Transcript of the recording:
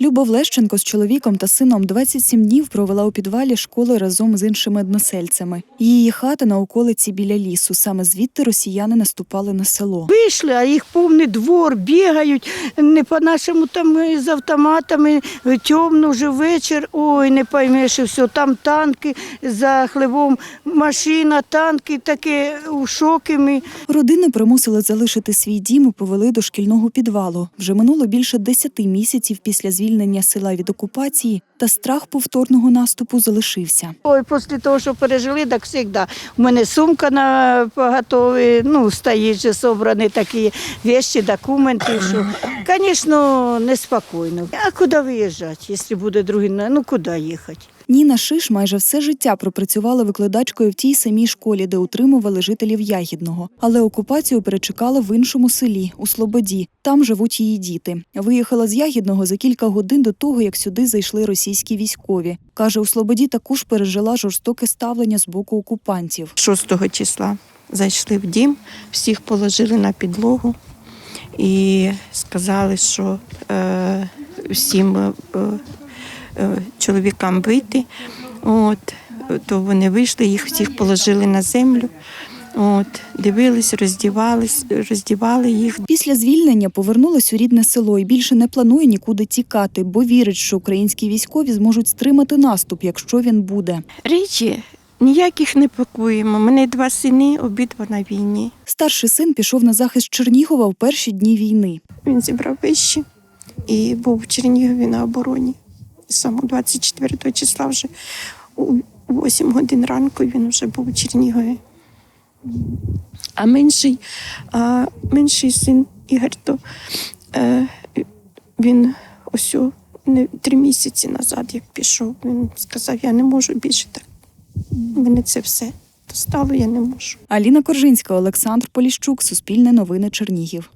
Люба Влещенко з чоловіком та сином 27 днів провела у підвалі школи разом з іншими односельцями. Її хата на околиці біля лісу. Саме звідти росіяни наступали на село. Вийшли, а їх повний двор, бігають не по-нашому там е, з автоматами, темно вже вечір. Ой, не поймеш, і все. Там танки за хлебом, машина, танки, таке у шоки ми. Родини примусили залишити свій дім і повели до шкільного підвалу. Вже минуло більше 10 місяців після звільнення села від окупації, та страх повторного наступу залишився. Ой, після того, що пережили, так завжди. У мене сумка на поготові, ну, стоїть же собрані такі речі, документи. Що. Звісно, неспокійно. А куди виїжджати, якщо буде другий, ну куди їхати? Ніна Шиш майже все життя пропрацювала викладачкою в тій самій школі, де утримували жителів Ягідного. Але окупацію перечекала в іншому селі у Слободі. Там живуть її діти. Виїхала з Ягідного за кілька годин до того, як сюди зайшли російські військові. каже, у Слободі також пережила жорстоке ставлення з боку окупантів. 6 числа зайшли в дім, всіх положили на підлогу і сказали, що е, всім е, чоловікам вийти. От, то вони вийшли, їх всіх положили на землю. От, дивились, роздівались, роздівали їх. Після звільнення повернулась у рідне село і більше не планує нікуди тікати, бо вірить, що українські військові зможуть стримати наступ, якщо він буде. Речі ніяких не пакуємо. У мене два сини, обидва на війні. Старший син пішов на захист Чернігова в перші дні війни. Він зібрав вищі і був в Чернігові на обороні. Саме 24 числа вже у 8 годин ранку він вже був у Чернігові. А менший, а менший син Ігор, то е, він ось не, три місяці назад, як пішов, він сказав, я не можу більше так. Мене це все достало, я не можу. Аліна Коржинська, Олександр Поліщук, Суспільне новини Чернігів.